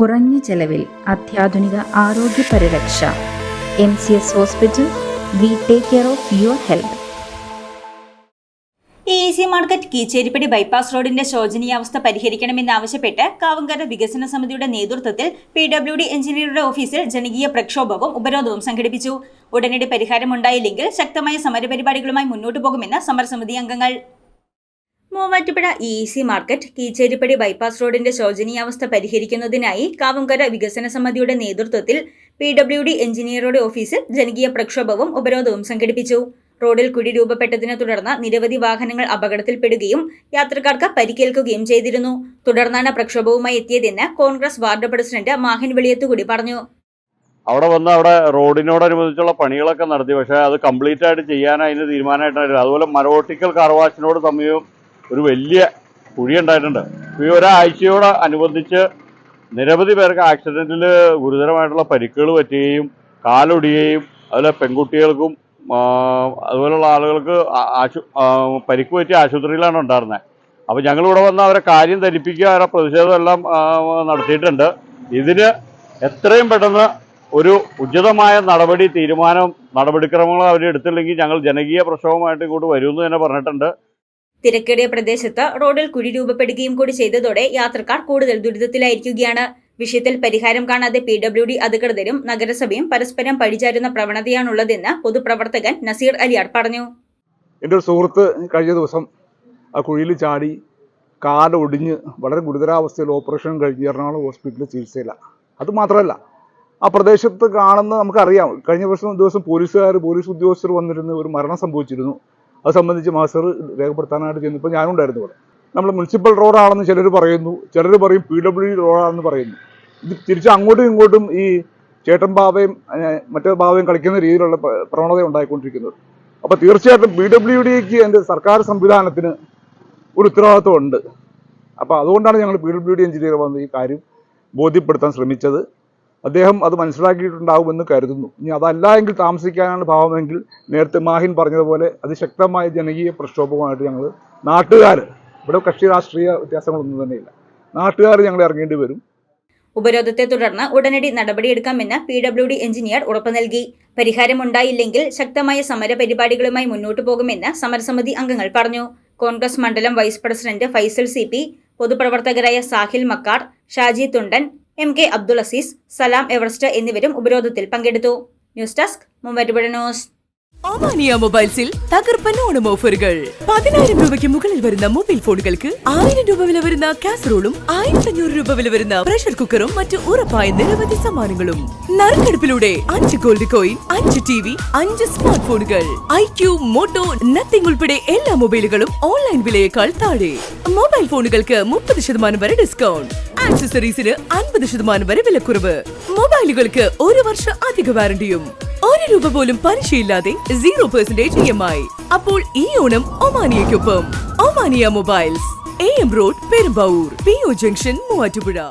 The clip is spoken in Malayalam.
കുറഞ്ഞ ചെലവിൽ അത്യാധുനിക ആരോഗ്യ പരിരക്ഷ. M C S hospital we take care of your health. A C market Keecheripady bypass റോഡിന്റെ ശോചനീയാവസ്ഥ പരിഹരിക്കണമെന്നാവശ്യപ്പെട്ട് കാവങ്കര വികസന സമിതിയുടെ നേതൃത്വത്തിൽ പി ഡബ്ല്യു ഡി എഞ്ചിനീയറുടെ ഓഫീസിൽ ജനകീയ പ്രക്ഷോഭവും ഉപരോധവും സംഘടിപ്പിച്ചു. ഉടനടി പരിഹാരമുണ്ടായില്ലെങ്കിൽ ശക്തമായ സമരപരിപാടികളുമായി മുന്നോട്ടു പോകുമെന്ന് സമരസമിതി അംഗങ്ങൾ. Muvattupuzha E C market Keecheripady bypass റോഡിന്റെ ശോചനീയാവസ്ഥ പരിഹരിക്കുന്നതിനായി കാവുംകര വികസന സമിതിയുടെ നേതൃത്വത്തിൽ പി ഡബ്ല്യു ഡി എഞ്ചിനീയറുടെ ഓഫീസിൽ ജനകീയ പ്രക്ഷോഭവും ഉപരോധവും സംഘടിപ്പിച്ചു. റോഡിൽ കുടി രൂപപ്പെട്ടതിനെ തുടർന്ന് നിരവധി വാഹനങ്ങൾ അപകടത്തിൽപ്പെടുകയും യാത്രക്കാർക്ക് പരിക്കേൽക്കുകയും ചെയ്തിരുന്നു. തുടർന്നാണ് പ്രക്ഷോഭവുമായി എത്തിയതെന്ന് കോൺഗ്രസ് വാർഡ് പ്രസിഡന്റ് മാഹിൻ വെളിയത്തുകൂടി പറഞ്ഞു. അവിടെ വന്ന് അവിടെ റോഡിനോടനുബന്ധിച്ചുള്ള പണികളൊക്കെ നടത്തി. പക്ഷേ അത് കംപ്ലീറ്റ് ആയിട്ട് ചെയ്യാൻ അതിന് തീരുമാനമായിട്ടായിരുന്നു അതുപോലെ മരോട്ടിക്കൽ കാർവാഷിനോട് സമീപം ഒരു വലിയ കുഴിയുണ്ടായിട്ടുണ്ട് ഈ ഒരാഴ്ചയോട് അനുബന്ധിച്ച് നിരവധി പേർക്ക് ആക്സിഡന്റിൽ ഗുരുതരമായിട്ടുള്ള പരിക്കുകൾ പറ്റുകയും കാലൊടിയുകയും അതുപോലെ പെൺകുട്ടികൾക്കും അതുപോലുള്ള ആളുകൾക്ക് ആശു പരിക്ക് പറ്റിയ ആശുപത്രിയിലാണ് ഉണ്ടായിരുന്നത്. അപ്പോൾ ഞങ്ങളിവിടെ വന്ന് അവരെ കാര്യം ധരിപ്പിക്കുക അവരെ പ്രതിഷേധമെല്ലാം നടത്തിയിട്ടുണ്ട്. ഇതിന് എത്രയും പെട്ടെന്ന് ഒരു ഉചിതമായ നടപടി തീരുമാനം നടപടിക്രമങ്ങൾ അവർ എടുത്തില്ലെങ്കിൽ ഞങ്ങൾ ജനകീയ പ്രക്ഷോഭമായിട്ട് ഇങ്ങോട്ട് വരുമെന്ന് തന്നെ പറഞ്ഞിട്ടുണ്ട്. തിരക്കേറിയ പ്രദേശത്ത് റോഡിൽ കുഴി രൂപപ്പെടുകയും കൂടി ചെയ്തതോടെ യാത്രക്കാർ കൂടുതൽ ദുരിതത്തിലായിരിക്കുകയാണ്. വിഷയത്തിൽ പരിഹാരം കാണാതെ പി ഡബ്ല്യു ഡി അധികൃതരും നഗരസഭയും പരസ്പരം പഴിചാരുന്ന പ്രവണതയാണുള്ളതെന്ന് പൊതുപ്രവർത്തകൻ നസീർ അലിയാർ പറഞ്ഞു. എന്റെ ഒരു സുഹൃത്ത് കഴിഞ്ഞ ദിവസം ആ കുഴിയിൽ ചാടി കാൽ ഒടിഞ്ഞ് വളരെ ഗുരുതരാവസ്ഥയിൽ ഓപ്പറേഷൻ കഴിഞ്ഞ് എറണാകുളം ഹോസ്പിറ്റലിൽ ചികിത്സയിലാണ് അത് മാത്രമല്ല ആ പ്രദേശത്ത് കാണുന്ന നമുക്കറിയാം കഴിഞ്ഞ വർഷം ദിവസം പോലീസുകാർ പോലീസ് ഉദ്യോഗസ്ഥർ വന്നിരുന്ന് ഒരു മരണം സംഭവിച്ചിരുന്നു. അത് സംബന്ധിച്ച് മാസ്റ്റർ രേഖപ്പെടുത്താനായിട്ട് ചെന്നപ്പോൾ ഞാനുണ്ടായിരുന്നു ഇവിടെ. നമ്മൾ മുനിസിപ്പൽ റോഡാണെന്ന് ചിലർ പറയുന്നു. ചിലർ പറയും പി ഡബ്ല്യു റോഡാണെന്ന് പറയുന്നു. ഇത് തിരിച്ച് അങ്ങോട്ടും ഇങ്ങോട്ടും ഈ ചേട്ടൻ ബാബയും മറ്റേ ബാബയും കളിക്കുന്ന രീതിയിലുള്ള പ്രവണത ഉണ്ടായിക്കൊണ്ടിരിക്കുന്നത്. അപ്പോൾ തീർച്ചയായിട്ടും പി ഡബ്ല്യു ഡിക്ക് എന്റെ സർക്കാർ സംവിധാനത്തിന് ഒരു ഉത്തരവാദിത്വം ഉണ്ട് അപ്പോൾ അതുകൊണ്ടാണ് ഞങ്ങൾ പി ഡബ്ല്യു ഡി എഞ്ചിനീയർ വന്ന് ഈ കാര്യം ബോധ്യപ്പെടുത്താൻ ശ്രമിച്ചത്. അദ്ദേഹം അത് മനസ്സിലാക്കിയിട്ടുണ്ടാകുമെന്ന് കരുതുന്നു. ഇനി അതല്ല എങ്കിൽ താമസിക്കാനാണ് ഭാവമെങ്കിൽ നേരത്തെ മാഹിൻ പറഞ്ഞതുപോലെ അതിശക്തമായ ജനകീയ പ്രക്ഷോഭമായിട്ട് ഞങ്ങൾ നാട്ടുകാർ ഇവിടെ കക്ഷി രാഷ്ട്രീയ വ്യത്യാസങ്ങളൊന്നും തന്നെയില്ല. നാട്ടുകാർ ഞങ്ങൾ ഇറങ്ങേണ്ടി വരും. ഉപരോധത്തെ തുടർന്ന് ഉടനടി നടപടിയെടുക്കാമെന്ന് പി ഡബ്ല്യു ഡി എഞ്ചിനീയർ ഉറപ്പു നൽകി. പരിഹാരമുണ്ടായില്ലെങ്കിൽ ശക്തമായ സമര പരിപാടികളുമായി മുന്നോട്ടു പോകുമെന്ന് സമരസമിതി അംഗങ്ങൾ പറഞ്ഞു. കോൺഗ്രസ് മണ്ഡലം vice president Faisal C പൊതുപ്രവർത്തകരായ Sahil Makkar Shaji Thundan M K Abdul Azeez Salam Everest എന്നിവരും ഉപരോധത്തിൽ പങ്കെടുത്തു. News desk Mumbai news. Omania മൊബൈൽസിൽ തകർപ്പൻ ഓണം ഓഫറുകൾ. പതിനായിരം രൂപയ്ക്ക് മുകളിൽ വരുന്ന മൊബൈൽ ഫോണുകൾക്ക് ആയിരം രൂപ വില വരുന്ന കാസറോളും ആയിരത്തി അഞ്ഞൂറ് രൂപ വില വരുന്ന പ്രഷർ കുക്കറും മറ്റ് ഉറപ്പായ നിരവധി സമ്മാനങ്ങളും നറുക്കെടുപ്പിലൂടെ അഞ്ച് ഗോൾഡ് കോയിൻ അഞ്ച് ടി വി അഞ്ച് സ്മാർട്ട് ഫോണുകൾ. ഐ ക്യൂ മോട്ടോ നത്തിങ് ഉൾപ്പെടെ എല്ലാ മൊബൈലുകളും ഓൺലൈൻ വിലയേക്കാൾ താഴെ. മൊബൈൽ ഫോണുകൾക്ക് മുപ്പത് ശതമാനം വരെ ഡിസ്കൗണ്ട്. ആക്സസറീസിന് അൻപത് ശതമാനം വരെ വിലക്കുറവ്. മൊബൈലുകൾക്ക് ഒരു വർഷം അധിക വാറണ്ടിയും. ഒരു രൂപ പോലും പലിശയില്ലാതെ zero percentage E M I. അപ്പോൾ ഈ Onam ഒമാനിയയ്ക്കൊപ്പം. Omania mobiles. A M road Perumbavoor P O junction Muvattupuzha.